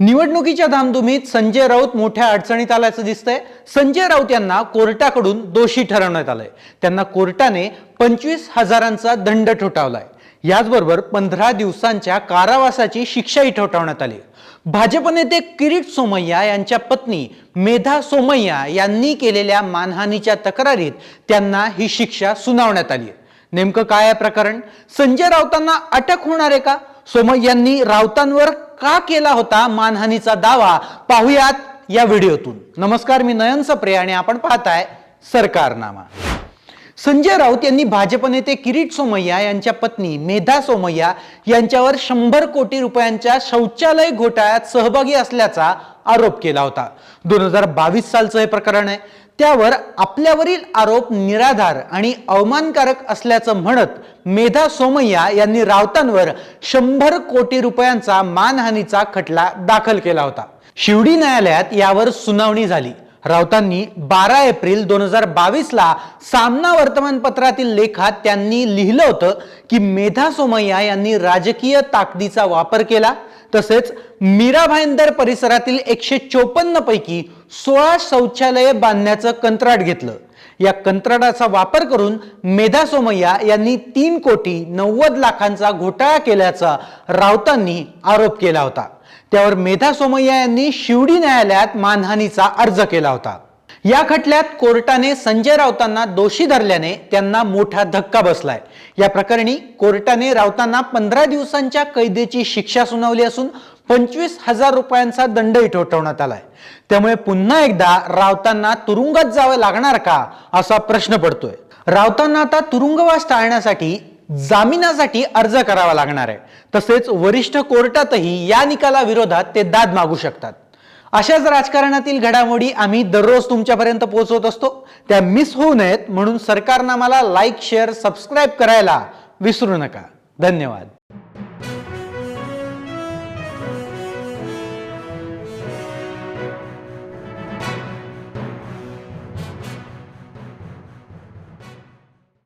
निवडणुकीच्या धामधुमीत संजय राऊत मोठ्या अडचणीत आल्याचं दिसतंय. संजय राऊत यांना कोर्टाकडून दोषी ठरवण्यात आलंय. त्यांना कोर्टाने पंचवीस हजारांचा दंड ठोठावलाय. याचबरोबर पंधरा दिवसांच्या कारावासाची शिक्षाही ठोठावण्यात आली. भाजप नेते किरीट सोमय्या यांच्या पत्नी मेधा सोमय्या यांनी केलेल्या मानहानीच्या तक्रारीत त्यांना ही शिक्षा सुनावण्यात आली नेमकं काय प्रकरण? संजय राऊतांना अटक होणार आहे का? सोमय्यांनी राऊतांवर का केला होता मानहानीचा दावा? पाहुयात या व्हिडिओतून. नमस्कार मी नयन सप्रे आणि आपण पाहताय सरकारनामा. संजय राऊत यांनी भाजप नेते किरीट सोमय्या यांच्या पत्नी मेधा सोमय्या यांच्यावर शंभर कोटी रुपयांच्या शौचालय घोटाळ्यात सहभागी असल्याचा आरोप केला होता. दोन हजार बावीस सालचं हे प्रकरण आहे. त्यावर आपल्यावरील आरोप निराधार आणि अवमानकारक असल्याचं म्हणत मेधा सोमय्या यांनी राऊतांवर शंभर कोटी रुपयांचा मानहानीचा खटला दाखल केला होता. शिवडी न्यायालयात यावर सुनावणी झाली. राऊतांनी बारा एप्रिल दोन हजार बावीसला सामना वर्तमानपत्रातील लेखात त्यांनी लिहिलं होतं की मेधा सोमय्या यांनी राजकीय ताकदीचा वापर केला. तसेच मीरा भाईंदर परिसरातील एकशे चोपन्न पैकी सोळा शौचालये बांधण्याचं कंत्राट घेतलं. या कंत्राटाचा वापर करून मेधा सोमय्या यांनी तीन कोटी नव्वद लाखांचा घोटाळा केल्याचा राऊतांनी आरोप केला होता. त्यावर मेधा सोमय्या यांनी शिवडी न्यायालयात मानहानीचा अर्ज केला होता. या खटल्यात कोर्टाने संजय राऊतांना दोषी धरल्याने त्यांना मोठा धक्का बसलाय. या प्रकरणी कोर्टाने राऊतांना पंधरा दिवसांच्या कैदेची शिक्षा सुनावली असून पंचवीस हजार रुपयांचा दंडही ठोठवण्यात आलाय. त्यामुळे पुन्हा एकदा राऊतांना तुरुंगात जावं लागणार का असा प्रश्न पडतोय. राऊतांना आता तुरुंगवास टाळण्यासाठी जामिनासाठी अर्ज करावा लागणार आहे. तसेच वरिष्ठ कोर्टातही या निकालाविरोधात ते दाद मागू शकतात. अशाच राजकारणातील घडामोडी आम्ही दररोज तुमच्यापर्यंत पोहोचवत असतो. त्या मिस होऊ नयेत म्हणून सरकारनं मला लाईक शेअर सबस्क्राईब करायला विसरू नका. धन्यवाद.